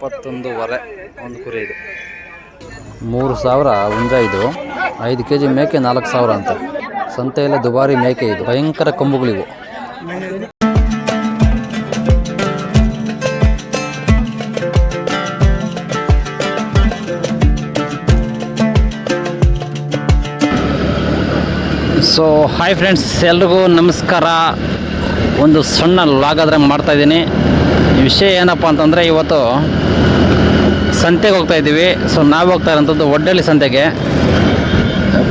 ಎಪ್ಪತ್ತೊಂದೂವರೆ ಒಂದು ಕುರಿ ಇದು. ಮೂರು ಸಾವಿರ ಹುಂಜ ಇದು. ಐದು ಕೆ ಜಿ ಮೇಕೆ, ನಾಲ್ಕು ಸಾವಿರ ಅಂತ. ಸಂತೆಯಲ್ಲೇ ದುಬಾರಿ ಮೇಕೆ ಇದು. ಭಯಂಕರ ಕೊಂಬುಗಳಿವು. ಸೊ ಹಾಯ್ ಫ್ರೆಂಡ್ಸ್ ಎಲ್ರಿಗೂ ನಮಸ್ಕಾರ. ಒಂದು ಸಣ್ಣ ಲಾಗಾದ್ರೆ ಮಾಡ್ತಾಯಿದ್ದೀನಿ ವಿಷಯ ಏನಪ್ಪ ಅಂತಂದರೆ ಇವತ್ತು ಸಂತೆಗೆ ಹೋಗ್ತಾ ಇದ್ದೀವಿ. ಸೊ ನಾವು ಹೋಗ್ತಾ ಇರೋಂಥದ್ದು ಒಡ್ಡಳ್ಳಿ ಸಂತೆಗೆ.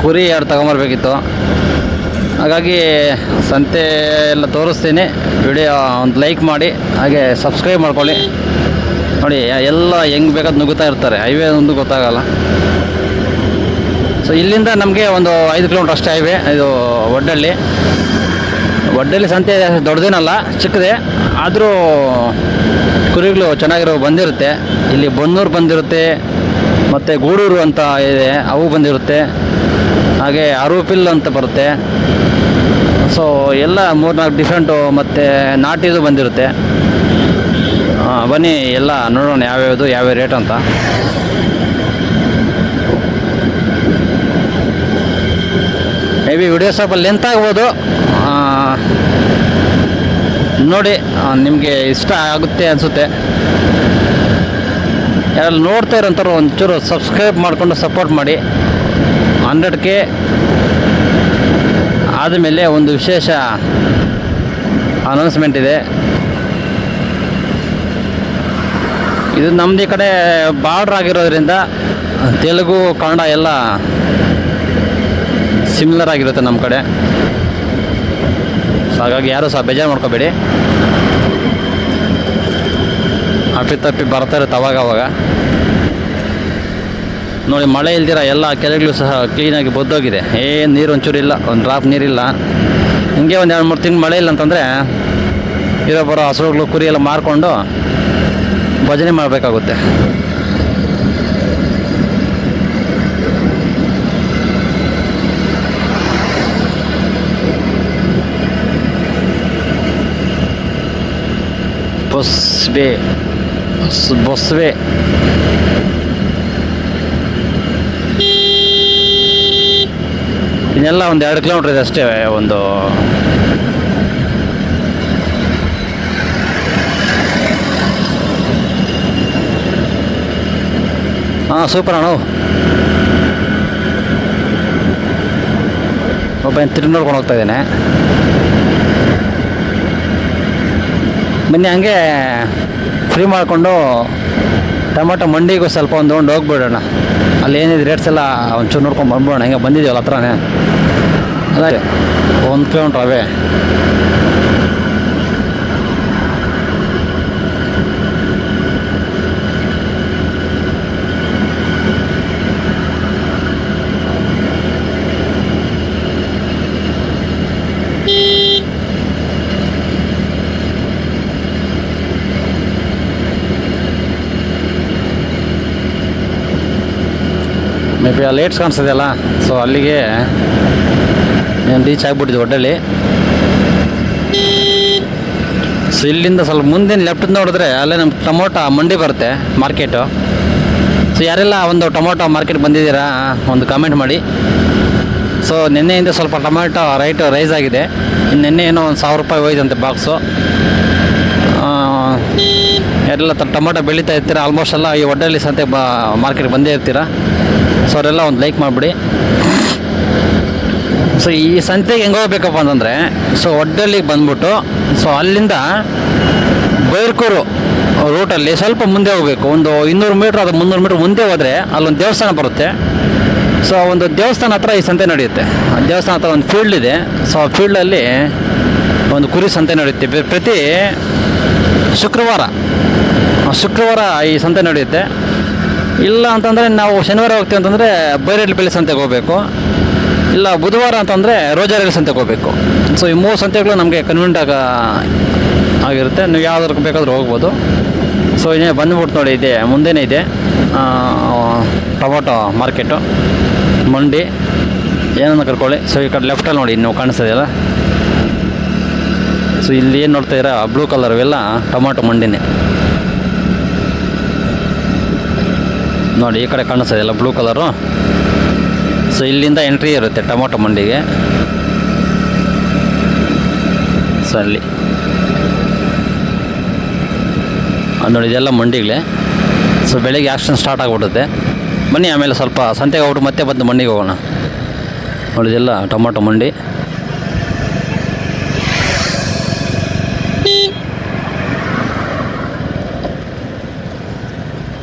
ಕುರಿ ಯಾರು ತಗೊಂಬರ್ಬೇಕಿತ್ತು. ಹಾಗಾಗಿ ಸಂತೆ ಎಲ್ಲ ತೋರಿಸ್ತೀನಿ. ವಿಡಿಯೋ ಒಂದು ಲೈಕ್ ಮಾಡಿ, ಹಾಗೆ ಸಬ್ಸ್ಕ್ರೈಬ್ ಮಾಡ್ಕೊಳ್ಳಿ. ನೋಡಿ, ಎಲ್ಲ ಹೆಂಗೆ ಬೇಕಾದ ನುಗ್ಗುತ್ತಾ ಇರ್ತಾರೆ. ಹೈವೇ ಒಂದು ಗೊತ್ತಾಗಲ್ಲ. ಸೊ ಇಲ್ಲಿಂದ ನಮಗೆ ಒಂದು ಐದು ಕಿಲೋಮೀಟ್ರ್ ಅಷ್ಟೇ ಹೈವೇ, ಇದು ಒಡ್ಡಳ್ಳಿ. ಒಡ್ಡಳ್ಳಿ ಸಂತೆ ದೊಡ್ಡದೇನಲ್ಲ, ಚಿಕ್ಕದೇ. ಆದರೂ ಕುರಿಗಳು ಚೆನ್ನಾಗಿರೋ ಬಂದಿರುತ್ತೆ. ಇಲ್ಲಿ ಬನ್ನೂರು ಬಂದಿರುತ್ತೆ, ಮತ್ತು ಗೂಡೂರು ಅಂತ ಇದೆ, ಅವು ಬಂದಿರುತ್ತೆ. ಹಾಗೆ ಅರೂಪಿಲ್ ಅಂತ ಬರುತ್ತೆ. ಸೊ ಎಲ್ಲ ಮೂರ್ನಾಲ್ಕು ಡಿಫ್ರೆಂಟು ಮತ್ತು ನಾಟಿದು ಬಂದಿರುತ್ತೆ. ಬನ್ನಿ, ಎಲ್ಲ ನೋಡೋಣ ಯಾವ್ಯಾವುದು, ಯಾವ್ಯಾವ ರೇಟ್ ಅಂತ. ಮೇ ಬಿ ವಿಡಿಯೋ ಸ್ವಲ್ಪ ಲೆಂತ್ ಆಗ್ಬೋದು ನೋಡಿ ನಿಮಗೆ ಇಷ್ಟ ಆಗುತ್ತೆ ಅನಿಸುತ್ತೆ. ಯಾರು ನೋಡ್ತಾ ಇರೋಂಥವ್ರು ಒಂಚೂರು ಸಬ್ಸ್ಕ್ರೈಬ್ ಮಾಡಿಕೊಂಡು ಸಪೋರ್ಟ್ ಮಾಡಿ. ಹಂಡ್ರೆಡ್ ಕೆ ಆದಮೇಲೆ ಒಂದು ವಿಶೇಷ ಅನೌನ್ಸ್ಮೆಂಟ್ ಇದೆ. ಇದು ನಮ್ಮದು ಈ ಕಡೆ ಬಾರ್ಡ್ರ್ ಆಗಿರೋದ್ರಿಂದ ತೆಲುಗು, ಕನ್ನಡ ಎಲ್ಲ ಸಿಮಿಲರ್ ಆಗಿರುತ್ತೆ ನಮ್ಮ ಕಡೆ. ಸೊ ಹಾಗಾಗಿ ಯಾರೂ ಸಹ ಬೇಜಾರು ಮಾಡ್ಕೋಬೇಡಿ. ಅಪ್ಪಿ ತಪ್ಪಿ ಬರ್ತಾ ಇರುತ್ತೆ ಅವಾಗವಾಗ ಅವಾಗ. ನೋಡಿ, ಮಳೆ ಇಲ್ದಿರ ಎಲ್ಲ ಕೆರೆಗಳು ಸಹ ಕ್ಲೀನಾಗಿ ಬದ್ದೋಗಿದೆ. ಏನು ನೀರು ಒಂಚೂರು ಇಲ್ಲ, ಒಂದು ಡ್ರಾಪ್ ನೀರಿಲ್ಲ ಹಿಂಗೆ ಒಂದು ಎರಡು ಮೂರು ತಿಂಗಳು ಮಳೆ ಇಲ್ಲ ಅಂತಂದರೆ ಇರೋ ಬರೋ ಹಸುಗಳು ಕುರಿ ಎಲ್ಲ ಮಾರ್ಕೊಂಡು ಭಜನೆ ಮಾಡಬೇಕಾಗುತ್ತೆ. ಬೊಸ್ಬೆ ಬೊಸ್- ಬೊಸ್ವೆ. ಇನ್ನೆಲ್ಲ ಒಂದು ಎರಡು ಕಿಲೋಮೀಟ್ರ್ ಇದೆ ಅಷ್ಟೇ, ಒಂದು. ಹಾಂ ಸೂಪರ್ ಅಣ್ಣ ಒಬ್ಬ ತಿರುಗಿ ನೋಡ್ಕೊಂಡು ಹೋಗ್ತಾ ಇದ್ದೇನೆ. ಬನ್ನಿ ಹಂಗೆ ಫ್ರೀ ಮಾಡಿಕೊಂಡು ಟೊಮೊಟೊ ಮಂಡಿಗೂ ಸ್ವಲ್ಪ ಒಂದು ಒಂದು ಹೋಗ್ಬಿಡೋಣ. ಅಲ್ಲಿ ಏನಿದೆ ರೇಟ್ಸ್ ಎಲ್ಲ ಒಂಚೂರು ನೋಡ್ಕೊಂಡು ಬಂದ್ಬಿಡೋಣ. ಹಿಂಗೆ ಬಂದಿದ್ದೀವಲ್ಲ ಹತ್ರನೇ. ಅದೇ ಒಂದು ಕಿಲೋಮೀಟ್ರ್ ಅವೇ ಅಲ್ಲ ಲೇಟ್ಸ್ ಕಾಣಿಸ್ತದೆಯಲ್ಲ ಸೊ ಅಲ್ಲಿಗೆ ರೀಚ್ ಆಗಿಬಿಟ್ಟಿದ್ವಿ ಒಡ್ಡಲ್ಲಿ ಸೊ ಇಲ್ಲಿಂದ ಸ್ವಲ್ಪ ಮುಂದಿನ ಲೆಫ್ಟಿಂದ ನೋಡಿದ್ರೆ ಅಲ್ಲೇ ನಮ್ಮ ಟೊಮೊಟೊ ಮಂಡಿ ಬರುತ್ತೆ ಮಾರ್ಕೆಟು ಸೊ ಯಾರೆಲ್ಲ ಒಂದು ಟೊಮೊಟೊ ಮಾರ್ಕೆಟ್ ಬಂದಿದ್ದೀರಾ, ಒಂದು ಕಾಮೆಂಟ್ ಮಾಡಿ. ಸೊ ನಿನ್ನೆಯಿಂದ ಸ್ವಲ್ಪ ಟೊಮೆಟೊ ರೈಟು ರೈಸ್ ಆಗಿದೆ. ನಿನ್ನೆ ಏನೋ ಒಂದು ಸಾವಿರ ರೂಪಾಯಿ ಹೋಯ್ತಂತೆ ಬಾಕ್ಸು ಯಾರೆಲ್ಲ ತ- ಟೊಮೊಟೊ ಬೆಳೀತಾ ಇರ್ತೀರಾ ಆಲ್ಮೋಸ್ಟ್ ಎಲ್ಲ ಈ ಒಡ್ಡಲ್ಲಿ ಸಂತೆ ಬಾ ಮಾರ್ಕೆಟ್ಗೆ ಬಂದೇ ಇರ್ತೀರಾ. ಸೊ ಅವರೆಲ್ಲ ಒಂದು ಲೈಕ್ ಮಾಡಿಬಿಡಿ. ಸೊ ಈ ಸಂತೆಗೆ ಹೆಂಗೆ ಹೋಗ್ಬೇಕಪ್ಪ ಅಂತಂದರೆ ಸೊ ಒಡ್ಡಲ್ಲಿಗೆ ಬಂದ್ಬಿಟ್ಟು ಸೊ ಅಲ್ಲಿಂದ ಬೈರ್ಕೂರು ರೂಟಲ್ಲಿ ಸ್ವಲ್ಪ ಮುಂದೆ ಹೋಗಬೇಕು. ಒಂದು ಇನ್ನೂರು ಮೀಟ್ರ್ ಅದು ಮುನ್ನೂರು ಮೀಟ್ರ್ ಮುಂದೆ ಹೋದರೆ ಅಲ್ಲೊಂದು ದೇವಸ್ಥಾನ ಬರುತ್ತೆ. ಸೊ ಒಂದು ದೇವಸ್ಥಾನ ಹತ್ರ ಈ ಸಂತೆ ನಡೆಯುತ್ತೆ. ಆ ದೇವಸ್ಥಾನ ಹತ್ರ ಒಂದು ಫೀಲ್ಡ್ ಇದೆ. ಸೊ ಆ ಫೀಲ್ಡಲ್ಲಿ ಒಂದು ಕುರಿ ಸಂತೆ ನಡೆಯುತ್ತೆ. ಪ್ರತಿ ಶುಕ್ರವಾರ ಶುಕ್ರವಾರ ಈ ಸಂತೆ ನಡೆಯುತ್ತೆ. ಇಲ್ಲ ಅಂತಂದರೆ ನಾವು ಶನಿವಾರ ಹೋಗ್ತೀವಿ ಅಂತಂದರೆ ಬೈರೇಡ್ಲಪಲ್ಲಿ ಸಂತೆಗೆ ಹೋಗಬೇಕು. ಇಲ್ಲ ಬುಧವಾರ ಅಂತಂದರೆ ರೋಜಾರಲ್ಲಿ ಅಂತ ಹೋಗಬೇಕು. ಸೊ ಈ ಮೂರು ಸಂತೆಗಳು ನಮಗೆ ಕನ್ವೀನಿಯಂಟ್ ಆಗ ಆಗಿರುತ್ತೆ. ನೀವು ಯಾವ್ದಾದ್ರು ಬೇಕಾದರೂ ಹೋಗ್ಬೋದು. ಸೊ ಇನ್ನೇ ಬಂದ್ಬಿಟ್ಟು ನೋಡಿ, ಇದೆ, ಮುಂದೆನೇ ಇದೆ. Tomato market. ಮಂಡಿ. ಏನನ್ನು ಕರ್ಕೊಳ್ಳಿ. ಸೊ ಈ ಕಡೆ ಲೆಫ್ಟಲ್ಲಿ ನೋಡಿ ನೀವು ಕಾಣಿಸ್ತದೆಯಲ್ಲ ಸೊ ಇಲ್ಲಿ ಏನು ನೋಡ್ತಾ ಇದ್ದೀರಾ? ಬ್ಲೂ ಕಲರ್ ಇವೆಲ್ಲ ಟೊಮಾಟೊ ಮಂಡಿನೇ. ನೋಡಿ, ಈ ಕಡೆ ಕಾಣಿಸ್ತದೆ ಎಲ್ಲ ಬ್ಲೂ ಕಲರು ಸೊ ಇಲ್ಲಿಂದ ಎಂಟ್ರಿ ಇರುತ್ತೆ ಟೊಮೊಟೊ ಮಂಡಿಗೆ. ಸೊ ಅಲ್ಲಿ. ನೋಡಿ, ಇದೆಲ್ಲ ಮಂಡಿಗಳೇ ಸೊ ಬೆಳಿಗ್ಗೆ ಆಕ್ಷನ್ ಸ್ಟಾರ್ಟ್ ಆಗಿಬಿಡುತ್ತೆ. ಬನ್ನಿ, ಆಮೇಲೆ ಸ್ವಲ್ಪ ಸಂತೆಗೆ ಹೋಗ್ಬಿಟ್ಟು ಮತ್ತೆ ಬಂದು ಮಂಡಿಗೆ ಹೋಗೋಣ. ನೋಡಿದೆಲ್ಲ ಟೊಮೊಟೊ ಮಂಡಿ.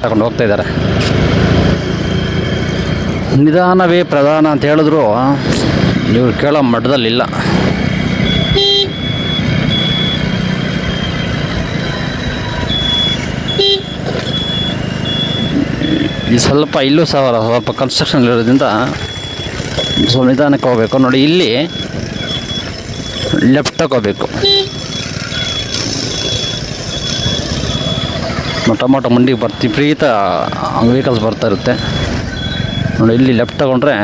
ತಗೊಂಡು ಹೋಗ್ತಾ ಇದ್ದಾರೆ. ನಿಧಾನವೇ ಪ್ರಧಾನ ಅಂತ ಹೇಳಿದ್ರು. ನೀವು ಕೇಳೋ ಇಲ್ಲ. ಈ ಸ್ವಲ್ಪ ಇಲ್ಲೂ ಸಹ ಸ್ವಲ್ಪ ಕನ್ಸ್ಟ್ರಕ್ಷನ್ ಇರೋದ್ರಿಂದ ಸ್ವಲ್ಪ ನಿಧಾನಕ್ಕೆ ಹೋಗ್ಬೇಕು. ನೋಡಿ, ಇಲ್ಲಿ ಲೆಫ್ಟ್ ಹೋಗ್ಬೇಕು ಟೊಮೊಟೊ ಮಂಡಿಗೆ ಬರ್ತಿ ವಿಪರೀತ ವೆಹಿಕಲ್ಸ್ ಬರ್ತಾ ಇರುತ್ತೆ. ನೋಡಿ, ಇಲ್ಲಿ ಲೆಫ್ಟ್ ತಗೊಂಡ್ರೆ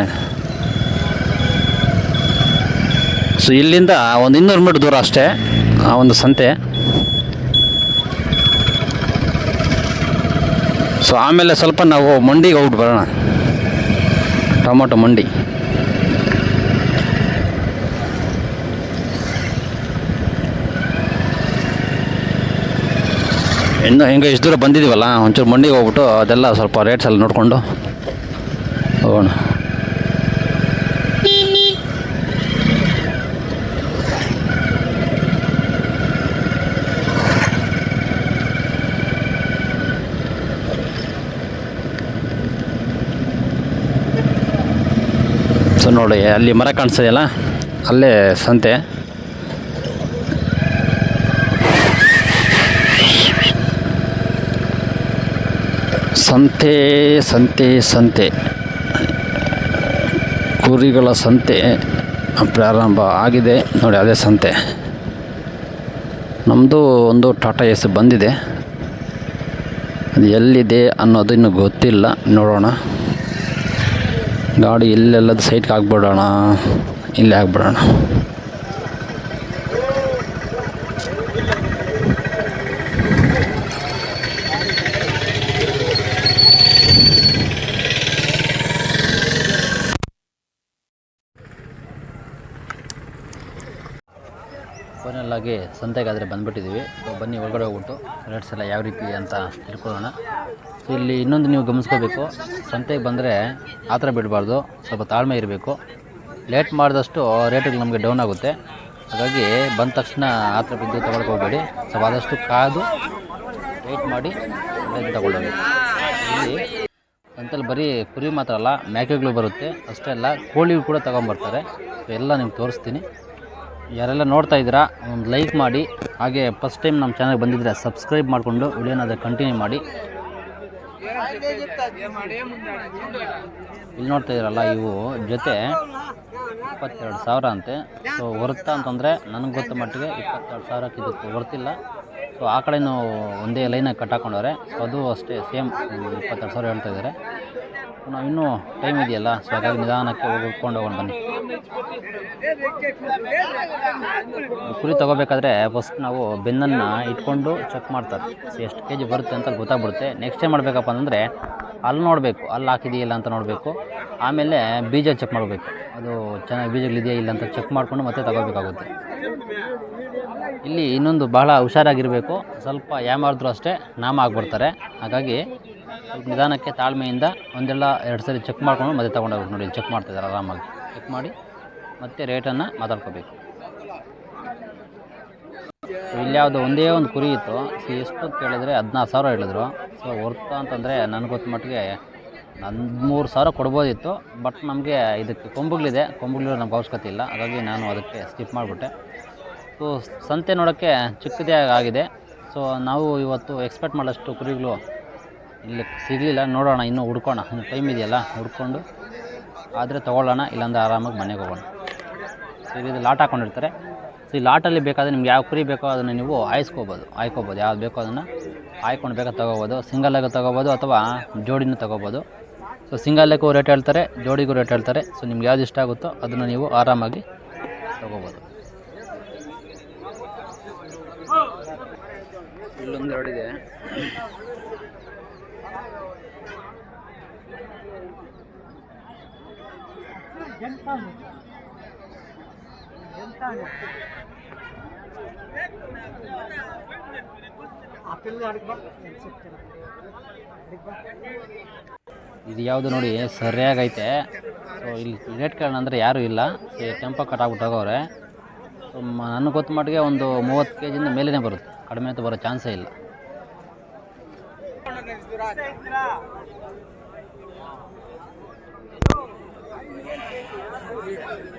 ಸೊ ಇಲ್ಲಿಂದ ಒಂದು ಇನ್ನೂರು ಮೀಟ್ರ್ ದೂರ ಅಷ್ಟೇ, ಆ ಒಂದು ಸಂತೆ. ಸೊ ಆಮೇಲೆ ಸ್ವಲ್ಪ ನಾವು ಮಂಡಿಗೆ ಹೋಗ್ಬಿಟ್ಟು ಬರೋಣ. ಟೊಮೊಟೊ ಮಂಡಿ. ಇನ್ನು ಹೆಂಗೆ ಇಷ್ಟು ದೂರ ಬಂದಿದ್ದೀವಲ್ಲ ಒಂಚೂರು ಮಂಡಿಗೆ ಹೋಗ್ಬಿಟ್ಟು ಅದೆಲ್ಲ ಸ್ವಲ್ಪ ರೇಟ್ಸ್ ಎಲ್ಲ ನೋಡಿಕೊಂಡು ಹೋಗೋಣ. ಸೊ ನೋಡಿ, ಅಲ್ಲಿ ಮರ ಕಾಣಿಸ್ತಿದೆಯಲ್ಲ, ಅಲ್ಲೇ ಸಂತೆ. ಸಂತೆ ಸಂತೆ ಸಂತೆ. ಕುರಿಗಳ ಸಂತೆ ಪ್ರಾರಂಭ ಆಗಿದೆ. ನೋಡಿ, ಅದೇ ಸಂತೆ. ನಮ್ಮದು ಒಂದು ಟಾಟಾ ಎಸ್ ಬಂದಿದೆ. ಅದು ಎಲ್ಲಿದೆ ಅನ್ನೋದು ಇನ್ನೂ ಗೊತ್ತಿಲ್ಲ. ನೋಡೋಣ. ಗಾಡಿ ಎಲ್ಲೆಲ್ಲದು ಸೈಟ್ಗೆ ಹಾಕ್ಬಿಡೋಣ. ಇಲ್ಲೇ ಹಾಕ್ಬಿಡೋಣ. ಫೈನಲ್ಲಾಗಿ ಸಂತೆಗಾದರೆ ಬಂದುಬಿಟ್ಟಿದ್ದೀವಿ. ಬನ್ನಿ, ಒಳಗಡೆ ಹೋಗ್ಬಿಟ್ಟು ರೇಟ್ಸ್ ಎಲ್ಲ ಯಾವ ರೀತಿ ಅಂತ ತಿಳ್ಕೊಳ್ಳೋಣ. ಇಲ್ಲಿ ಇನ್ನೊಂದು ನೀವು ಗಮನಿಸ್ಕೋಬೇಕು. ಸಂತೆಗೆ ಬಂದರೆ ಆ ಥರ ಬಿಡಬಾರ್ದು. ಸ್ವಲ್ಪ ತಾಳ್ಮೆ ಇರಬೇಕು. ಲೇಟ್ ಮಾಡಿದಷ್ಟು ರೇಟುಗಳು ನಮಗೆ ಡೌನ್ ಆಗುತ್ತೆ. ಹಾಗಾಗಿ ಬಂದ ತಕ್ಷಣ ಆ ಥರ ಬಿದ್ದು ತಗೊಳಕ್ಕೆ ಸ್ವಲ್ಪ ಆದಷ್ಟು ಕಾದು ವೇಟ್ ಮಾಡಿ ತಗೊಳ್ಳೋದು. ಇಲ್ಲಿ ಸಂತೆಲಿ ಬರೀ ಕುರಿ ಮಾತ್ರ ಅಲ್ಲ, ಮೇಕೆಗಳು ಬರುತ್ತೆ. ಅಷ್ಟೇ ಅಲ್ಲ ಕೋಳಿಗಳು ಕೂಡ ತೊಗೊಂಬರ್ತಾರೆ. ಎಲ್ಲ ನಿಮ್ಗೆ ತೋರಿಸ್ತೀನಿ. ಯಾರೆಲ್ಲ ನೋಡ್ತಾ ಇದ್ದೀರಾ, ಒಂದು ಲೈಕ್ ಮಾಡಿ. ಹಾಗೆ ಫಸ್ಟ್ ಟೈಮ್ ನಮ್ಮ ಚಾನಲ್ ಬಂದಿದ್ದರೆ ಸಬ್ಸ್ಕ್ರೈಬ್ ಮಾಡಿಕೊಂಡು ವಿಡಿಯೋನ ಅದೇ ಕಂಟಿನ್ಯೂ ಮಾಡಿ. ಇಲ್ಲಿ ನೋಡ್ತಾ ಇದ್ದೀರಲ್ಲ, ಇವು ಜೊತೆ ಇಪ್ಪತ್ತೆರಡು ಸಾವಿರ ಅಂತೆ. ಸೊ ವರ್ತ ಅಂತಂದರೆ ನನಗೆ ಗೊತ್ತ ಮಟ್ಟಿಗೆ ಇಪ್ಪತ್ತೆರಡು ಸಾವಿರಕ್ಕೆ ಇದಕ್ಕೆ ವರ್ತಿಲ್ಲ. ಸೊ ಆ ಕಡೆನೂ ಒಂದೇ ಲೈನಾಗಿ ಕಟ್ಟಾಕೊಂಡವ್ರೆ ಸೊ ಅದು ಅಷ್ಟೇ ಸೇಮ್ ಇಪ್ಪತ್ತೆರಡು ಸಾವಿರ ಹೇಳ್ತಾ ಇದ್ದಾರೆ. ನಾವು ಇನ್ನೂ ಟೈಮ್ ಇದೆಯಲ್ಲ ಸೊ ಹಾಗಾಗಿ ನಿಧಾನಕ್ಕೆ ಹೋಗಿ ಉಟ್ಕೊಂಡು ಹೋಗೋಣ ಬನ್ನಿ. ಕುರಿ ತಗೋಬೇಕಾದ್ರೆ ಫಸ್ಟ್ ನಾವು ಬೆನ್ನನ್ನು ಇಟ್ಕೊಂಡು ಚೆಕ್ ಮಾಡ್ತಾರೆ. ಎಷ್ಟು ಕೆ ಜಿ ಬರುತ್ತೆ ಅಂತ ಗೊತ್ತಾಗ್ಬಿಡುತ್ತೆ. ನೆಕ್ಸ್ಟ್ ಏನು ಮಾಡಬೇಕಪ್ಪ ಅಂದರೆ, ಅಲ್ಲಿ ನೋಡಬೇಕು, ಅಲ್ಲಿ ಹಾಕಿದೆಯಿಲ್ಲ ಅಂತ ನೋಡಬೇಕು. ಆಮೇಲೆ ಬೀಜ ಚೆಕ್ ಮಾಡಬೇಕು. ಅದು ಚೆನ್ನಾಗಿ ಬೀಜಗಳಿದೆಯಾ ಇಲ್ಲ ಅಂತ ಚೆಕ್ ಮಾಡಿಕೊಂಡು ಮತ್ತೆ ತಗೋಬೇಕಾಗುತ್ತೆ. ಇಲ್ಲಿ ಇನ್ನೊಂದು ಬಹಳ ಹುಷಾರಾಗಿರಬೇಕು. ಸ್ವಲ್ಪ ಯಾಮಾರಿದ್ರು ಅಷ್ಟೇ ನಾಮ ಆಗಿಬಿಡ್ತಾರೆ ಹಾಗಾಗಿ ನಿಧಾನಕ್ಕೆ ತಾಳ್ಮೆಯಿಂದ ಒಂದೆಲ್ಲ ಎರಡು ಸರಿ ಚೆಕ್ ಮಾಡ್ಕೊಂಡು ಮತ್ತೆ ತೊಗೊಂಡೋಗ್ಬೇಕು ನೋಡಿ ಚೆಕ್ ಮಾಡ್ತಿದ್ದಾರೆ ಆರಾಮಾಗಿ. ಚೆಕ್ ಮಾಡಿ ಮತ್ತೆ ರೇಟನ್ನು ಮಾತಾಡ್ಕೋಬೇಕು. ಇಲ್ಲಿ ಯಾವುದೋ ಒಂದೇ ಒಂದು ಕುರಿ ಇತ್ತು. ಸೊ ಎಷ್ಟು ಕೇಳಿದ್ರೆ ಹದಿನಾರು ಸಾವಿರ ಹೇಳಿದ್ರು. ಸೊ ವರ್ತ ಅಂತಂದರೆ ನನಗೆ ಗೊತ್ತ ಮಟ್ಟಿಗೆ ಹದಿಮೂರು ಸಾವಿರ ಕೊಡ್ಬೋದಿತ್ತು. ಬಟ್ ನಮಗೆ ಇದಕ್ಕೆ ಕೊಂಬುಗಳಿದೆ. ಕೊಂಬುಗಳಿರೋ ನಮ್ಗೆ ಅವಶ್ಯಕತೆ ಇಲ್ಲ. ಹಾಗಾಗಿ ನಾನು ಅದಕ್ಕೆ ಸ್ಕಿಪ್ ಮಾಡಿಬಿಟ್ಟೆ. ಸೊ ಸಂತೆ ನೋಡೋಕ್ಕೆ ಚಿಕ್ಕದೇ ಆಗಿದೆ. ಸೊ ನಾವು ಇವತ್ತು ಎಕ್ಸ್ಪೆಕ್ಟ್ ಮಾಡೋಷ್ಟು ಕುರಿಗಳು ಇಲ್ಲಿ ಸಿಗಲಿಲ್ಲ, ನೋಡೋಣ, ಇನ್ನೂ ಹುಡ್ಕೋಣ. ಇನ್ನು ಟೈಮ್ ಇದೆಯಲ್ಲ, ಹುಡ್ಕೊಂಡು. ಆದರೆ ತೊಗೊಳ್ಳೋಣ, ಇಲ್ಲಾಂದ್ರೆ ಆರಾಮಾಗಿ ಮನೆಗೆ ಹೋಗೋಣ. ಸೊ ಇದು ಲಾಟ್ ಹಾಕೊಂಡಿರ್ತಾರೆ. ಸೊ ಈ ಲಾಟಲ್ಲಿ ಬೇಕಾದರೆ ನಿಮ್ಗೆ ಯಾವ ಕುರಿ ಬೇಕೋ ಅದನ್ನು ನೀವು ಆಯ್ಸ್ಕೋಬೋದು ಆಯ್ಕೋಬೋದು ಯಾವ್ದು ಬೇಕೋ ಅದನ್ನು ಆಯ್ಕೊಂಡು ಬೇಕೋ ತೊಗೋಬೋದು. ಆಗಿ ತೊಗೋಬೋದು ಅಥವಾ ಜೋಡಿನೂ ತೊಗೋಬೋದು. ಸೊ ಸಿಂಗಲ್ಗೂ ರೇಟ್ ಹೇಳ್ತಾರೆ, ಜೋಡಿಗೂ ರೇಟ್ ಹೇಳ್ತಾರೆ. ಸೊ ನಿಮ್ಗೆ ಯಾವ್ದು ಇಷ್ಟ ಆಗುತ್ತೋ ಅದನ್ನು ನೀವು ಆರಾಮಾಗಿ ತೊಗೋಬೋದು. ಇಲ್ಲೊಂದು ಎರಡಿದೆ ಇದು ಯಾವುದು ನೋಡಿ ಸರಿಯಾಗೈತೆ. ಸೊ ಇಲ್ಲಿ ರೇಟ್ ಕೇಳೋಣ ಅಂದರೆ ಯಾರೂ ಇಲ್ಲ. ಟೆಂಪೋ ಕಟ್ಟಾಗ್ಬಿಟ್ಟು ಹೋಗವ್ರೆ ಸೊ ನನಗೆ ಗೊತ್ತು ಮಟ್ಟಿಗೆ ಒಂದು ಮೂವತ್ತು ಕೆ ಜಿಯಿಂದ ಮೇಲೇ ಬರುತ್ತೆ. ಕಡಿಮೆ ಅಂತ ಬರೋ ಚಾನ್ಸೇ ಇಲ್ಲ. Yeah.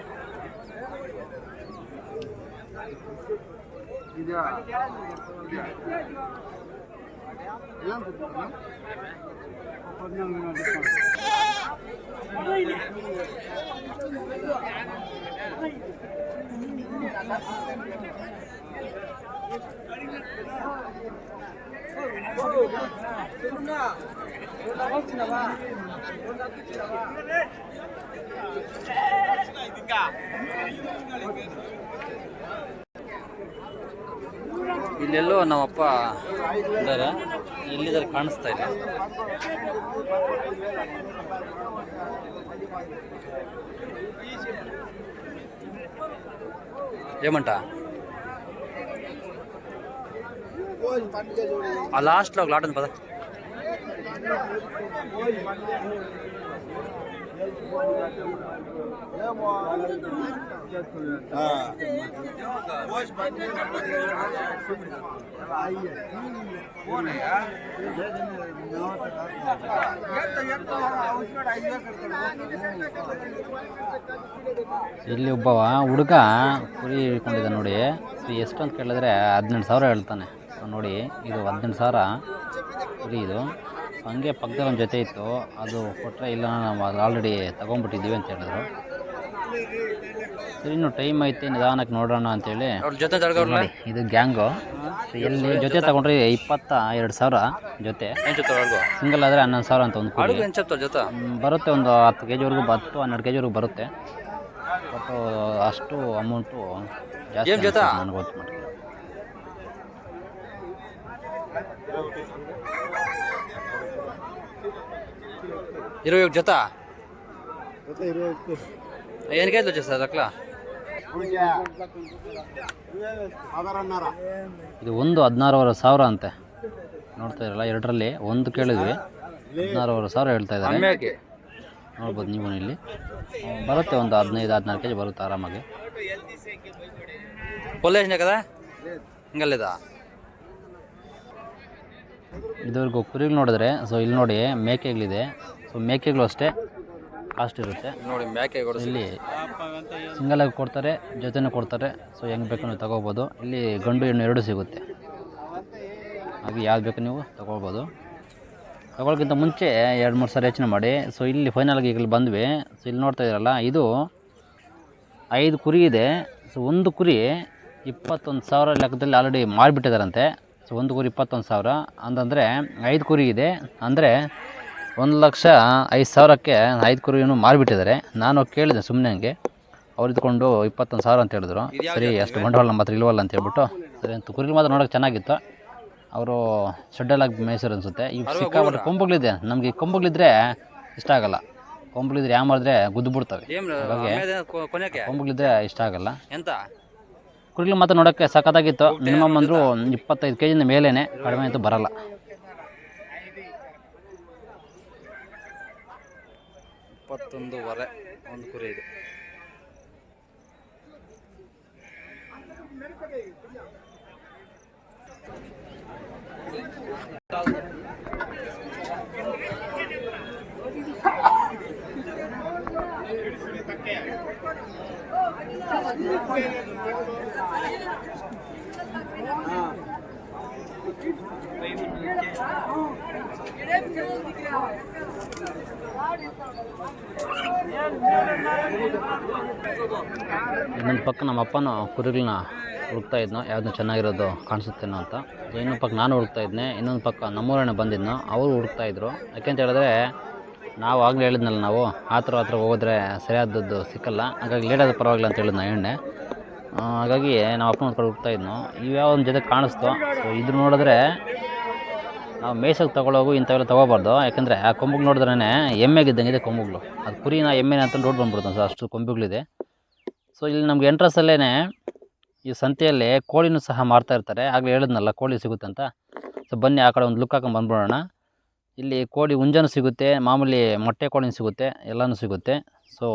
ಇಲ್ಲೆಲ್ಲೋ ನಮ್ಮಪ್ಪ ಇದ್ದಾರೆ ಎಲ್ಲಿದ್ದಾರೆ ಕಾಣಿಸ್ತಾ ಇಲ್ಲ ఏమంట ఆ లాస్ట్లో ఒక లాట్ ఉంది పద ಇಲ್ಲಿ ಒಬ್ಬವ? ಹುಡುಗ ಕುರಿ ಹಿಡ್ಕೊಂಡಿದ್ದ ನೋಡಿ. ಸೊ ಎಷ್ಟು ಅಂತ ಕೇಳಿದ್ರೆ ಹದಿನೆಂಟು ಸಾವಿರ ಹೇಳ್ತಾನೆ. ನೋಡಿ, ಇದು ಹದಿನೆಂಟು ಸಾವಿರ ಕುರಿ ಇದು. ಹಂಗೆ ಪಕ್ಕದಲ್ಲಿ ನಮ್ಮ ಜೊತೆ ಇತ್ತು. ಅದು ಕೊಟ್ಟರೆ ಇಲ್ಲ ನಾವು ಅದು ಆಲ್ರೆಡಿ ತೊಗೊಂಡ್ಬಿಟ್ಟಿದ್ದೀವಿ ಅಂತ ಹೇಳಿದ್ರು. ಸರಿ ಇನ್ನು ಟೈಮ್ ಐತೆ ನಿಧಾನಕ್ಕೆ ನೋಡೋಣ ಅಂತೇಳಿ. ಜೊತೆ ನೋಡಿ ಇದು ಗ್ಯಾಂಗು ಇಲ್ಲಿ ಜೊತೆ ತಗೊಂಡ್ರೆ ಇಪ್ಪತ್ತ ಎರಡು ಸಾವಿರ ಜೊತೆ. ಸಿಂಗಲ್ ಆದರೆ ಹನ್ನೊಂದು ಸಾವಿರ ಅಂತ ಒಂದು ಜೊತೆ? ಬರುತ್ತೆ ಒಂದು ಹತ್ತು ಕೆ ಜಿವರೆಗೂ ಹತ್ತು ಹನ್ನೆರಡು ಕೆ ಜಿವರೆಗೂ ಬರುತ್ತೆ. ಬಟ್ ಅಷ್ಟು ಅಮೌಂಟು ಜಾಸ್ತಿ ನನಗೆ ಗೊತ್ತು ಮಾಡಿ ఇరవై ఒక జత ఎన్నికైతే వచ్చేస్తుంది అట్లా ಇದು ಒಂದು ಹದಿನಾರೂವರೆ ಸಾವಿರ ಅಂತೆ ನೋಡ್ತಾ ಇರಲ್ಲ ಎರಡರಲ್ಲಿ ಒಂದು ಕೇಳಿದ್ವಿ ಹದಿನಾರೂವರೆ ಸಾವಿರ ಹೇಳ್ತಾ ಇದ್ದಾರೆ అమ్మేకి ನೋಡ್ಬೋದು ನೀವು ಇಲ್ಲಿ ಆ, ಬರುತ್ತೆ ಒಂದು ಹದಿನೈದು ಹದಿನಾರು ಕೆ ಜಿ ಬರುತ್ತೆ ಆರಾಮಾಗಿ పొల్లేసినాయి కదా ఇంకా లేదా ಇದುವರೆಗೂ ಕುರಿಗಳು ನೋಡಿದ್ರೆ ಸೊ ಇಲ್ಲಿ ನೋಡಿ ಮೇಕೆಗಳಿದೆ ಸೊ ಮೇಕೆಗಳು ಅಷ್ಟೇ. ಕಾಸ್ಟ್ ಇರುತ್ತೆ. ನೋಡಿ ಮೇಕೆ ಕೂಡ ಇಲ್ಲಿ ಸಿಂಗಲ್ ಆಗಿ ಕೊಡ್ತಾರೆ ಜೊತೆನೂ ಕೊಡ್ತಾರೆ. ಸೊ ಹೆಂಗೆ ಬೇಕು ನೀವು ತಗೋಬೋದು. ಇಲ್ಲಿ ಗಂಡು ಹೆಣ್ಣು ಎರಡೂ ಸಿಗುತ್ತೆ. ಹಾಗೆ ಯಾವ್ದು ಬೇಕು ನೀವು ತಗೋಬೋದು. ತಗೊಳ್ಳೋಕ್ಕಿಂತ ಮುಂಚೆ ಎರಡು ಮೂರು ಸಾರಿ ಯೋಚನೆ ಮಾಡಿ. ಸೊ ಇಲ್ಲಿ ಫೈನಲ್ಗೆ ಈಗ ಬಂದ್ವಿ. ಸೊ ಇಲ್ಲಿ ನೋಡ್ತಾ ಇದ್ದೀರಲ್ಲ ಇದು ಐದು ಕುರಿ ಇದೆ. ಸೊ ಒಂದು ಕುರಿ ಇಪ್ಪತ್ತೊಂದು ಸಾವಿರ ಲೆಕ್ಕದಲ್ಲಿ ಆಲ್ರೆಡಿ ಮಾರಿಬಿಟ್ಟಿದ್ದಾರಂತೆ. ಸೊ ಒಂದು ಕುರಿ ಇಪ್ಪತ್ತೊಂದು ಸಾವಿರ. ಅಂತಂದರೆ ಐದು ಕುರಿ ಇದೆ. ಅಂದರೆ ಒಂದು ಲಕ್ಷ ಐದು ಸಾವಿರಕ್ಕೆ ಐದು ಕುರಿನೂ ಮಾರಿಬಿಟ್ಟಿದ್ದಾರೆ. ನಾನು ಕೇಳಿದೆ ಸುಮ್ಮನೆ ಹಂಗೆ. ಅವ್ರು ಇದ್ಕೊಂಡು ಇಪ್ಪತ್ತೊಂದು ಸಾವಿರ ಅಂತ ಹೇಳಿದ್ರು. ಸರಿ ಅಷ್ಟು ಬಂಡವಾಳ ನಮ್ಮ ಹತ್ರ ಇಲ್ವಲ್ಲ ಅಂತ ಹೇಳ್ಬಿಟ್ಟು. ಸರಿ ಅಂತ ಕುರಿ ಮಾತ್ರ ನೋಡೋಕೆ ಚೆನ್ನಾಗಿತ್ತು. ಅವರು ಶೆಡ್ಡಲ್ಲಾಗಿ ಮೈಸೂರು ಅನಿಸುತ್ತೆ. ಈಗ ಸಿಕ್ಕಾಬಿಟ್ಟು ಕೊಂಬುಗಳಿದೆ. ನಮಗೆ ಕೊಂಬುಗಳಿದ್ರೆ ಇಷ್ಟ ಆಗಲ್ಲ. ಕೊಂಬುಗಳಿದ್ರೆ ಯಾವ ಮಾಡಿದ್ರೆ ಗುದ್ದು ಬಿಡ್ತವೆ. ಕೊಂಬುಗಳಿದ್ರೆ ಇಷ್ಟ ಆಗಲ್ಲ. ಎಂತ? ಕುರಿಗಳು ಮಾತ್ರ ನೋಡೋಕ್ಕೆ ಸಖತ್ತಾಗಿತ್ತು. ಮಿನಿಮಮ್ ಅಂದರೂ ಇಪ್ಪತ್ತೈದು ಕೆ ಜಿಯಿಂದ ಮೇಲೇ ಕಡಿಮೆ ಅಂತೂ ಬರಲ್ಲ. ಇಪ್ಪತ್ತೊಂದುವರೆ ಒಂದು ಕುರಿ ಇದು. ಇನ್ನೊಂದು ಪಕ್ಕ ನಮ್ಮ ಅಪ್ಪನೂ ಕುರಿಗಳನ್ನ ಹುಡುಕ್ತಾ ಇದ್ನೋ ಯಾವ್ದು ಚೆನ್ನಾಗಿರೋದು ಕಾಣಿಸುತ್ತೇನೋ ಅಂತ. ಇನ್ನೊಂದು ಪಕ್ಕ ನಾನು ಹುಡುಕ್ತಾ ಇದ್ದೆ ಇನ್ನೊಂದು ಪಕ್ಕ ನಮ್ಮೂರಣ್ಣ ಬಂದಿದ್ನೋ, ಅವರು ಹುಡುಕ್ತಾ ಇದ್ರು. ಯಾಕೆಂತ ಹೇಳಿದ್ರೆ, ನಾವು ಆಗಲೇ ಹೇಳಿದ್ನಲ್ಲ ನಾವು, ಆ ಥರ ಹತ್ರ ಹೋದ್ರೆ ಸರಿಯಾದದ್ದು ಸಿಕ್ಕಲ್ಲ. ಹಾಗಾಗಿ ಲೇಟ್ ಆದ ಪರವಾಗಿಲ್ಲ ಅಂತ ಹೇಳಿದ್ನ ಎಣ್ಣೆ ಹಾಗಾಗಿ ನಾವು ಅಪ್ಪನ ಕಡೆ ಹುಡ್ತಾ ಇದ್ನು. ಇವ್ಯಾವ ಒಂದು ಜೊತೆ ಕಾಣಿಸ್ತು. ಸೊ ಇದು ನೋಡಿದ್ರೆ ನಾವು ಮೇಯ್ಸೋಕೆ ತೊಗೊಳೋಗು ಇಂಥವೆಲ್ಲ ತೊಗೋಬಾರ್ದು. ಯಾಕಂದರೆ ಆ ಕೊಂಬುಗಳು ನೋಡಿದ್ರೇ ಎಮ್ಮೆಗಿದ್ದಂಗಿದೆ ಕೊಂಬುಗಳು. ಅದು ಕುರಿನ ಎಮ್ಮೆನ ಅಂತ ರೋಡ್ ಬಂದ್ಬಿಡ್ತಾನೆ ಸರ್ ಅಷ್ಟು ಕೊಂಬುಗಳಿದೆ. ಸೊ ಇಲ್ಲಿ ನಮ್ಗೆ ಎಂಟ್ರೆನ್ಸಲ್ಲೇ ಈ ಸಂತೆಯಲ್ಲಿ ಕೋಳಿನೂ ಸಹ ಮಾರ್ತಾ ಇರ್ತಾರೆ. ಆಗಲೇ ಹೇಳಿದ್ನಲ್ಲ ಕೋಳಿ ಸಿಗುತ್ತೆ ಅಂತ. ಸೊ ಬನ್ನಿ ಆ ಕಡೆ ಒಂದು ಲುಕ್ ಹಾಕೊಂಡು ಬಂದ್ಬಿಡೋಣ. ಇಲ್ಲಿ ಕೋಳಿ ಹುಂಜನೂ ಸಿಗುತ್ತೆ ಮಾಮೂಲಿ ಮೊಟ್ಟೆ ಕೋಳಿನೂ ಸಿಗುತ್ತೆ ಎಲ್ಲನೂ ಸಿಗುತ್ತೆ. ಸೊ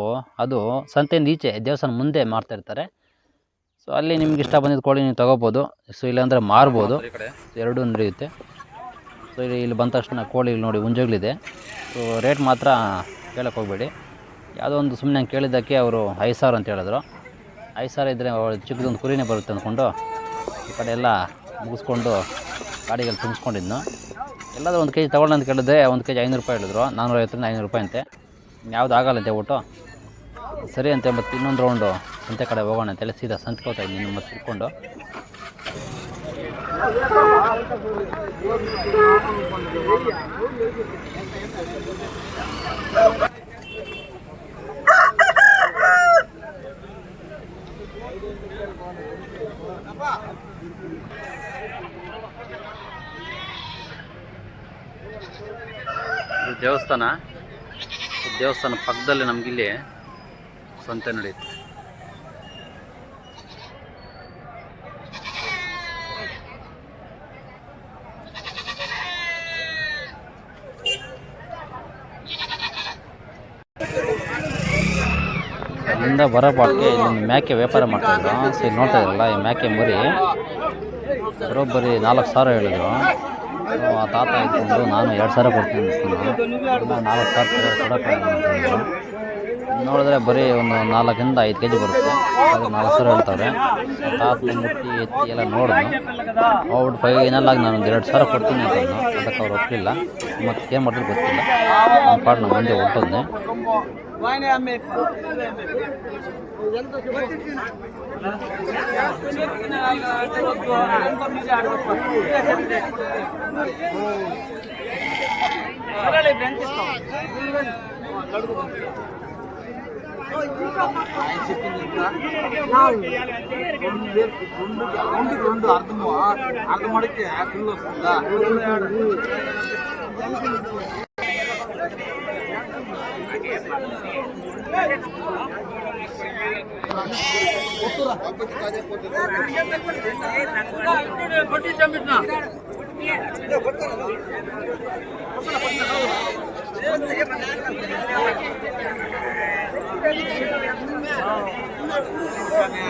ಅದು ಸಂತೆಯಿಂದ ಈಚೆ ದೇವಸ್ಥಾನ ಮುಂದೆ ಮಾರ್ತಾ ಇರ್ತಾರೆ. ಸೊ ಅಲ್ಲಿ ನಿಮ್ಗೆ ಇಷ್ಟ ಬಂದಿದ್ದು ಕೋಳಿ ನೀವು ತೊಗೋಬೋದು. ಸೊ ಇಲ್ಲಾಂದರೆ ಮಾರ್ಬೋದು. ಈ ಕಡೆ. ಎರಡೂ ನಡೆಯುತ್ತೆ ಸೊ ಇಲ್ಲಿ ಬಂದ ತಕ್ಷಣ ಕೋಳಿ ಇಲ್ಲಿ ನೋಡಿ ಹುಂಜಗಳಿದೆ. ಸೊ, ರೇಟ್ ಮಾತ್ರ ಕೇಳಕ್ಕೆ ಹೋಗಬೇಡಿ. ಯಾವುದೋ ಒಂದು ಸುಮ್ಮನೆ ಹಂಗೆ ಕೇಳಿದ್ದಕ್ಕೆ ಅವರು ಐದು ಸಾವಿರ ಅಂತ ಹೇಳಿದ್ರು. ಐದು ಸಾವಿರ ಇದ್ದರೆ ಚಿಕ್ಕದೊಂದು ಕುರಿನೇ ಬರುತ್ತೆ ಅಂದ್ಕೊಂಡು ಈ ಕಡೆ ಎಲ್ಲ ಮುಗಿಸ್ಕೊಂಡು ಗಾಡಿಗೆಲ್ಲ ತುಂಬಿಸ್ಕೊಂಡಿದ್ನು. ಎಲ್ಲಾದರೂ ಒಂದು ಕೆ ಜಿ ತೊಗೊಳ್ಳೋಣ ಅಂತ ಕೇಳಿದ್ರೆ ಒಂದು ಕೆ ಜಿ ಐನೂರು ರೂಪಾಯಿ ಹೇಳಿದ್ರು. ನಾನ್ನೂರೈವತ್ತರಿಂದ ಐನೂರು ರೂಪಾಯಿ ಅಂತೆ. ಯಾವುದು ಆಗಲ್ಲ ಅಂತ ಹೇಳ್ಬಿಟ್ಟು ಸರಿ ಅಂತೆ, ಮತ್ತು ಇನ್ನೊಂದು ರೌಂಡು ಸಂತೆ ಕಡೆ ಹೋಗೋಣ ಅಂತೇಳಿ ಸೀದಾ ಸಂತೆಗೆ ಹೋಗ್ತಾ ಇದ್ದೀನಿ ಮತ್ತೆ ತಿಳ್ಕೊಂಡು. ದೇವಸ್ಥಾನ ದೇವಸ್ಥಾನ ಪಕ್ಕದಲ್ಲಿ ನಮಗಿಲ್ಲಿ ಸಂತೆ ನಡೆಯುತ್ತೆ ಅಲ್ಲಿಂದ ಬರೋ ಬಾಟ್ಗೆ ಇಲ್ಲೊಂದು ಮೇಕೆ ವ್ಯಾಪಾರ ಮಾಡ್ತಾಯಿದ್ರು ಸೊ ಇಲ್ಲಿ ನೋಡ್ತಾ ಇದ್ರಲ್ಲ, ಈ ಮೇಕೆ ಮರಿ. ಬರೋಬ್ಬರಿ ನಾಲ್ಕು ಸಾವಿರ ಹೇಳಿದ್ರು. ಆ ತಾತ ಇಟ್ಕೊಂಡು ನಾನು ಎರಡು ಸಾವಿರ ಕೊಡ್ತೀನಿ ನಾಲ್ಕು ಸಾವಿರ ಕೊಡೋಕೆ ಅಂದ್ಕೊಂಡು ನೋಡಿದ್ರೆ ಬರೀ ಒಂದು ನಾಲ್ಕರಿಂದ ಐದು ಕೆ ಜಿ ಬರುತ್ತೆ. ಅದು ನಾಲ್ಕು ಸಾವಿರ ಹೇಳ್ತಾರೆ ತಾತನ ಮುಟ್ಟಿ, ಎತ್ತಿ ಎಲ್ಲ ನೋಡಿದ್ನು ಹೋಗ್ಬಿಟ್ಟು ಏನಲ್ಲ ನಾನು ಒಂದು ಎರಡು ಸಾವಿರ ಕೊಡ್ತೀನಿ ಅಂತ ಅದಕ್ಕೆ ಅವ್ರು ಒಪ್ಪಲಿಲ್ಲ ಮತ್ತು ಏನು ಮಾಡಿದ್ರು ಗೊತ್ತಿಲ್ಲ. ನಮ್ಮ ಪಾಡು ನಮ್ಮ ಮುಂದೆ ಹೊಟ್ಟೋದ್ನೆ రెండు అర్థము అర్థం అడిగితే ఫుల్ వస్తుందా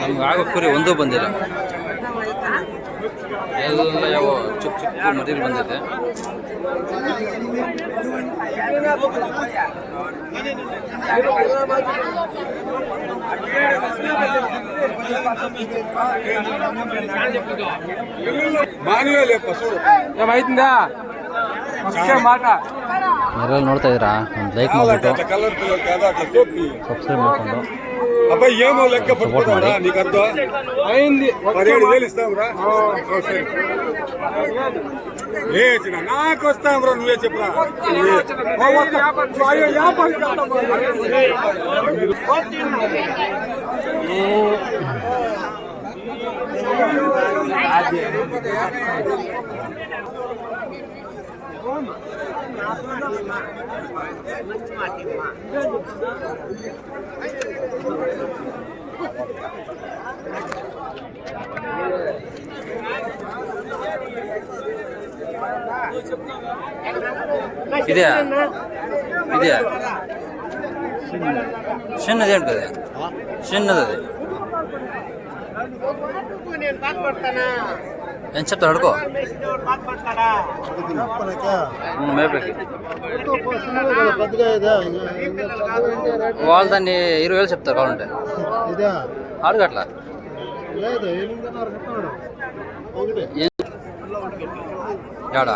ನಮ್ಗೆ ಆಗ ಕುರಿ ಒಂದೂ ಬಂದಿಲ್ಲ. ಎಲ್ಲ ಯಾವ ಚಿಕ್ಕ ಚಿಕ್ಕ ಮದುವೆ ಬಂದಿದೆ. ಮಾನ್ಯಪ್ಪ ಮಾಹಿತಿಂದ ಮಾಟ. ಯಾರೆಲ್ಲ ನೋಡ್ತಾ ಇದ್ದೀರಾ ಒಂದು ಲೈಕ್ ಮಾಡಿಬಿಟ್ಟು కలర్ పిల్లలు కాదు అట్లా సోపు ಸಬ್ಸ್ಕ್ರೈಬ్ ಮಾಡಿಕೊಂಡು అబ్బాయి ఏమో లెక్క పట్టుకుంటావురా నీకు అర్థం అయింది పదిహేడు వేలు ఇస్తాంరా సరే ఏ చిన్న నాకు వస్తాంరా నువ్వే చెప్పురా கோம்பு ಇದೆಯಾ ಇದೆಯಾ ಚಿನ್ನದೇ ಉಂಟದೆ ಚಿನ್ನದದೆ ఏం చెప్తారు? అడుకో. వాళ్ళు దాన్ని ఇరవై వేలు చెప్తారు కావాలంటే. అడుగు అట్లా. ఏడా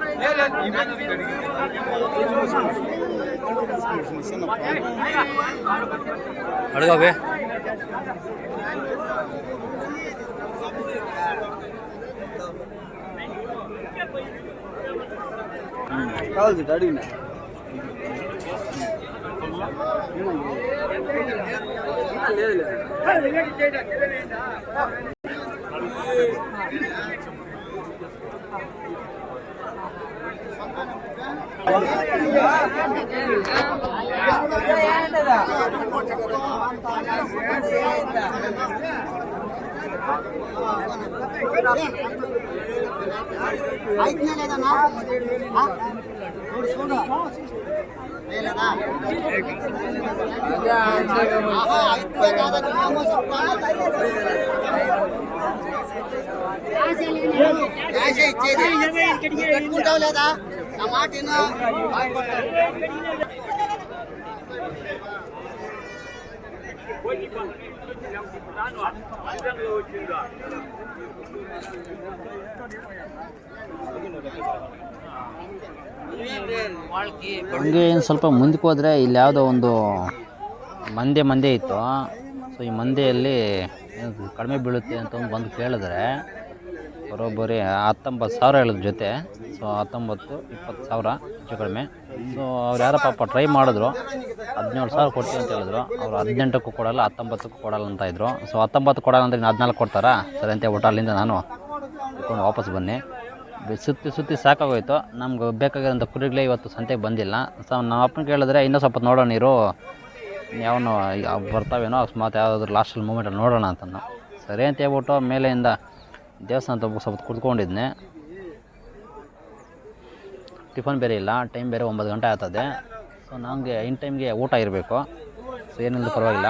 చెప్తున్నాడు ఒకటి ఏడా తొమ్మిది అక్కడ అయితేనే లేదన్నా చూడు చూడు అయితే ఇచ్చేది పెట్టుకుంటావు లేదా? ಹಂಗೆ ಏನು ಸ್ವಲ್ಪ ಮುಂದಕ್ಕೆ ಹೋದರೆ ಇಲ್ಲಿ ಯಾವುದೋ ಒಂದು ಮಂದೆ ಮಂದೆ ಇತ್ತು. ಸೊ ಈ ಮಂದೆಯಲ್ಲಿ ಕಡಿಮೆ ಬೀಳುತ್ತೆ ಅಂತ ಒಂದು ಬಂದು ಕೇಳಿದ್ರೆ ಬರೋಬ್ಬರಿ ಹತ್ತೊಂಬತ್ತು ಸಾವಿರ ಹೇಳಿದ್ರು ಜೊತೆ. ಸೊ ಹತ್ತೊಂಬತ್ತು, ಇಪ್ಪತ್ತು ಸಾವಿರ ಹೆಚ್ಚು ಕಡಿಮೆ. ಸೊ ಅವ್ರು ಯಾರೋ ಪಾಪ ಟ್ರೈ ಮಾಡಿದ್ರು. ಹದಿನೇಳು ಸಾವಿರ ಕೊಡ್ತೀವಿ ಅಂತ ಹೇಳಿದ್ರು. ಅವ್ರು ಹದಿನೆಂಟಕ್ಕೂ ಕೊಡಲ್ಲ, ಹತ್ತೊಂಬತ್ತಕ್ಕೂ ಕೊಡಲ್ಲ ಅಂತ ಇದ್ರು. ಸೊ ಹತ್ತೊಂಬತ್ತು ಕೊಡಲ್ಲ ಅಂದರೆ ಇನ್ನು ಹದಿನಾಲ್ಕು ಕೊಡ್ತಾರಾ? ಸರಿ ಅಂತ ಅಲ್ಲಿಂದ ನಾನು ಇಟ್ಕೊಂಡು ವಾಪಸ್ ಬನ್ನಿ. ಸುತ್ತಿ ಸುತ್ತಿ ಸಾಕಾಗೋಯ್ತು. ನಮ್ಗೆ ಬೇಕಾಗಿರೋಂಥ ಕುರಿಗಳೇ ಇವತ್ತು ಸಂತೆಗೆ ಬಂದಿಲ್ಲ. ಸೊ ನಮ್ಮ ಅಪ್ಪನ ಕೇಳಿದ್ರೆ ಇನ್ನೂ ಸ್ವಲ್ಪ ನೋಡೋಣ ನೀರು ಯಾವನು ಬರ್ತಾವೇನೋ, ಅಕಸ್ಮಾತ್ ಯಾವುದಾದ್ರು ಲಾಸ್ಟಲ್ಲಿ ಮೂಮೆಂಟಲ್ಲಿ ನೋಡೋಣ ಅಂತ ಸರಿ ಅಂತ ಹೇಳ್ಬಿಟ್ಟು ಮೇಲೆಯಿಂದ ದೇವಸ್ಥಾನ ತುಂಬ ಸ್ವಲ್ಪ ಕುತ್ಕೊಂಡಿದ್ದೆ ಟಿಫನ್ ಬೇರೆ ಇಲ್ಲ, ಟೈಮ್ ಬೇರೆ ಒಂಬತ್ತು ಗಂಟೆ ಆಗ್ತದೆ. ಸೊ ನನಗೆ ಇನ್ ಟೈಮ್ಗೆ ಊಟ ಇರಬೇಕು. ಸೊ ಏನಿಲ್ಲ ಪರವಾಗಿಲ್ಲ.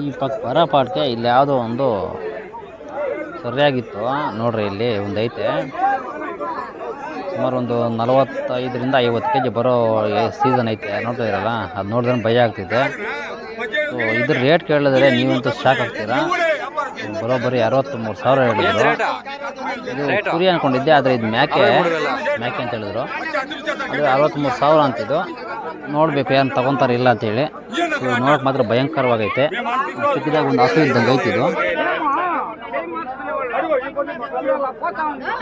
ಈ ಪಕ್ಕ ಬರೋ ಪಾಟ್ಗೆ ಇಲ್ಲಿ ಯಾವುದೋ ಒಂದು ಸರಿಯಾಗಿತ್ತು. ನೋಡ್ರಿ ಇಲ್ಲಿ ಒಂದು ಐತೆ ಸುಮಾರು ಒಂದು ನಲವತ್ತೈದರಿಂದ ಐವತ್ತು ಕೆ ಜಿ ಬರೋ ಸೀಸನ್ ಐತೆ. ನೋಡ್ತಾ ಇರಲ್ಲ, ಅದು ನೋಡಿದ್ರೆ ಭಯ ಆಗ್ತಿದೆ. ಸೊ ಇದ್ರ ರೇಟ್ ಕೇಳಿದ್ರೆ ನೀವಂತೂ ಶಾಕ್ ಆಗ್ತೀರಾ? ಬರೋಬ್ಬರಿ ಅರವತ್ತ್ಮೂರು ಸಾವಿರ ಹೇಳಿದ್ರು. ಇದು ಕುರಿ ಅನ್ಕೊಂಡಿದ್ದೆ, ಆದರೆ ಇದು ಮ್ಯಾಕೆ ಮ್ಯಾಕೆ ಅಂತ ಹೇಳಿದ್ರು. ಅದು ಅರವತ್ತ್ಮೂರು ಸಾವಿರ ಅಂತಿದ್ದು. ನೋಡ್ಬೇಕು ಏನು ತಗೊಂತಾರೆ ಇಲ್ಲ ಅಂತೇಳಿ. ನೋಡಕ್ಕೆ ಮಾತ್ರ ಭಯಂಕರವಾಗೈತೆ. ಚಿಕ್ಕದಾಗ ಒಂದು ಹಸು ಇದ್ದಂಗೆ ಐತಿದು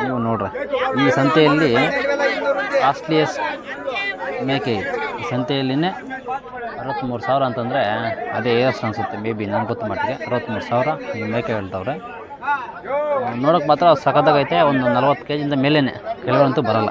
ನೀವು ನೋಡ್ರಿ. ಈ ಸಂತೆಯಲ್ಲಿ ಕಾಸ್ಟ್ಲಿಯೆಸ್ಟ್ ಮೇಕೆ ಇದು. ಈ ಸಂತೆಯಲ್ಲಿನೇ ಅರವತ್ತ್ಮೂರು ಸಾವಿರ ಅಂತಂದರೆ ಅದೇ ಏರಷ್ಟು ಅನಿಸುತ್ತೆ. ಮೇ ಬಿ ನನಗೆ ಗೊತ್ತು ಮಟ್ಟಿಗೆ ಅರವತ್ತ್ಮೂರು ಸಾವಿರ ಈ ಮೇಕೆ ಹೇಳ್ತವ್ರೆ. ನೋಡೋಕೆ ಮಾತ್ರ ಸಖತ್ತಾಗೈತೆ. ಒಂದು ನಲ್ವತ್ತು ಕೆ ಜಿಯಿಂದ ಮೇಲೇ ಕೆಲವರಂತೂ ಬರಲ್ಲ.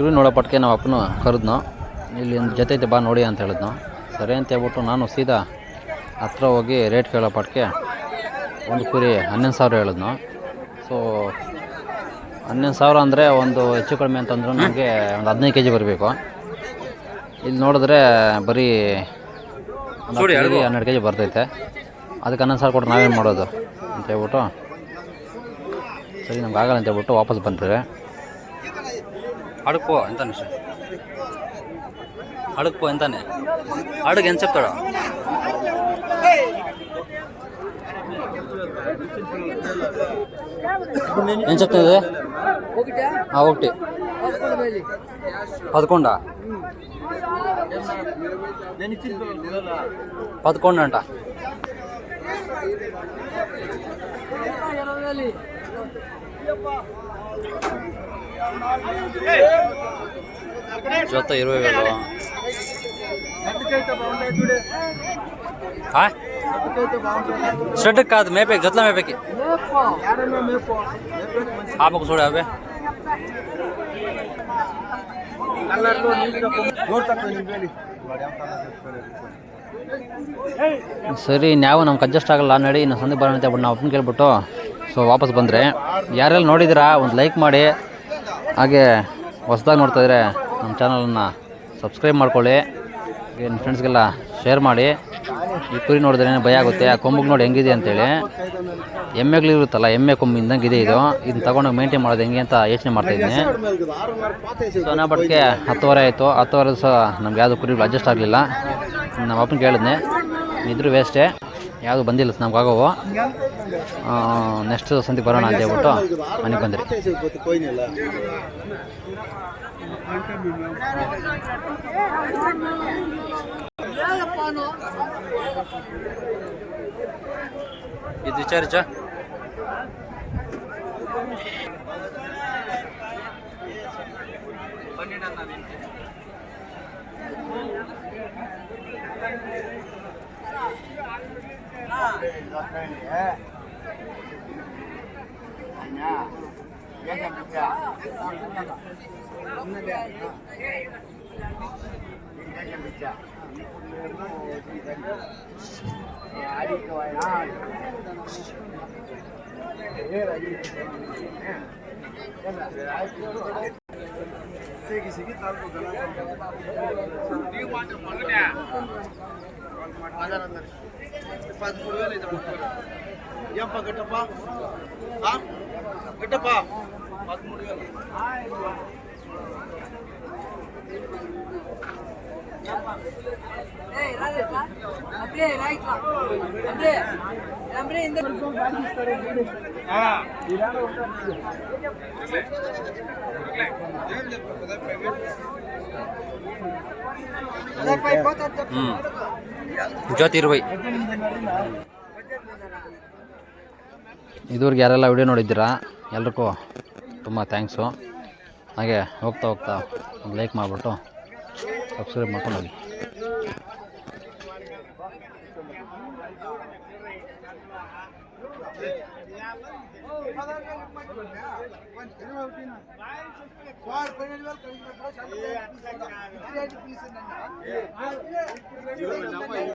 ಕುರಿ ನೋಡೋ ಪಟ್ಕೆ ನಾವು ಅಪ್ಪನ ಕರೆದ್ನು. ಇಲ್ಲಿ ಒಂದು ಜೊತೆ ಐತೆ ಬಾ ನೋಡಿ ಅಂತ ಹೇಳಿದ್ನು. ಸರಿ ಅಂತ ಹೇಳ್ಬಿಟ್ಟು ನಾನು ಸೀದಾ ಹತ್ರ ಹೋಗಿ ರೇಟ್ ಕೇಳೋ ಪಟ್ಕೆ ಒಂದು ಕುರಿ ಹನ್ನೊಂದು ಸಾವಿರ ಹೇಳಿದ್ನು. ಸೊ ಹನ್ನೊಂದು ಸಾವಿರ ಅಂದರೆ ಒಂದು ಹೆಚ್ಚು ಕಡಿಮೆ ಅಂತಂದ್ರೆ ನನಗೆ ಒಂದು ಹದಿನೈದು ಕೆ ಜಿ ಬರಬೇಕು. ಇಲ್ಲಿ ನೋಡಿದ್ರೆ ಬರೀ ಹನ್ನೆರಡು ಕೆ ಜಿ ಬರ್ತೈತೆ. ಅದಕ್ಕೆ ಹನ್ನೊಂದು ಸಾವಿರ ಕೊಟ್ಟು ನಾವೇನು ಮಾಡೋದು? ಅಂತ ಹೇಳ್ಬಿಟ್ಟು ಸರಿ ನಮ್ಗೆ ಆಗಲ್ಲ ಅಂತ ಹೇಳ್ಬಿಟ್ಟು ವಾಪಸ್ ಬಂದ್ರಿ అడుక్కో ఎంత అడుక్కో ఎంతనే అడుగు ఎంత చెప్తాడు? ఏం చెప్తుంది ఒకటి. పదకొండా? పదకొండు అంట. జత ಜೊತೆ ಇರುವೆಗಳು. ಹಾಂ? ಸ್ಟೆಡ್ಕ್ ಅದು ಮೇಪೇಕ್ ಜೊತೆ ಮೇಪೇಕಿ. ಹಾಪಕ್ಕೆ ಸೋಡ ಅವೇ ಸರಿ ನಾವು ನಮ್ಗೆ ಅಡ್ಜಸ್ಟ್ ಆಗಲ್ಲ. ನೋಡಿ, ಇನ್ನು ಸಂದೀಪ್ ಬರೋಣ ಅಂತ ನಾವು ಅಪ್ಪನ ಕೇಳ್ಬಿಟ್ಟು. ಸೊ ವಾಪಸ್ ಬಂದರೆ. ಯಾರೆಲ್ಲ ನೋಡಿದಿರಾ ಒಂದು ಲೈಕ್ ಮಾಡಿ. ಹಾಗೆ ಹೊಸ್ದಾಗಿ ನೋಡ್ತಾ ಇದ್ರೆ ನಮ್ಮ ಚಾನಲನ್ನು ಸಬ್ಸ್ಕ್ರೈಬ್ ಮಾಡ್ಕೊಳ್ಳಿ. ನಿಮ್ಮ ಫ್ರೆಂಡ್ಸ್ಗೆಲ್ಲ ಶೇರ್ ಮಾಡಿ. ಈ ಕುರಿ ನೋಡಿದ್ರೆ ಭಯ ಆಗುತ್ತೆ. ಆ ಕೊಂಬಿಗೆ ನೋಡಿ ಹೆಂಗಿದೆ ಅಂತೇಳಿ. ಎಮ್ಮೆಗಳು ಇರುತ್ತಲ್ಲ, ಎಮ್ಮೆ ಕೊಂಬು ಇದ್ದಂಗೆ ಇದೆ ಇದು. ಇದನ್ನ ತಗೊಂಡೋಗಿ ಮೇಂಟೈನ್ ಮಾಡೋದು ಹೆಂಗೆ ಅಂತ ಯೋಚನೆ ಮಾಡ್ತಾ ಇದ್ದೀನಿ. ಸೊ ಬಟ್ಗೆ ಹತ್ತುವರೆ ಆಯಿತು. ಹತ್ತುವರೆ ಸಹ ನಮ್ಗೆ ಯಾವುದು ಕುರಿಗಳು ಅಡ್ಜಸ್ಟ್ ಆಗಲಿಲ್ಲ. ನಮ್ಮ ಅಪ್ಪನ ಕೇಳಿದ್ನೆ ಇದ್ರೂ ವೇಸ್ಟೇ ಯಾವುದು ಬಂದಿಲ್ಲ ನಮ್ಗೆ ಆಗೋವು ನೆಕ್ಸ್ಟ್ ಸಂತಿ ಬರೋಣ ಅಂತ ಹೇಳ್ಬಿಟ್ಟು ಮನೆಗೆ ಬಂದ್ರಿ. அடிக்க வாயா ಸಿಗಿ ಸಿಗಿ ತಾಲೂಕು పదమూడు వేలు అయితే ఏంపా గట్టప్ప గట్టప్ప పదమూడు వేలు அப்படியே ரைட் அப்படியே அப்படியே இந்த ஆ ಇರುವೈ ಇದುವರೆಗೆ ಯಾರೆಲ್ಲ ವಿಡಿಯೋ ನೋಡಿದ್ದೀರಾ ಎಲ್ರಿಗೂ ತುಂಬ ಥ್ಯಾಂಕ್ಸು. ಹಾಗೆ ಹೋಗ್ತಾ ಹೋಗ್ತಾ ಒಂದು ಲೈಕ್ ಮಾಡಿಬಿಟ್ಟು ಸಬ್ಸ್ಕ್ರೈಬ್ ಮಾಡ್ಕೊಂಡು ಹೋಗಿ. పన్నెండు వేలు కలిగినప్పుడు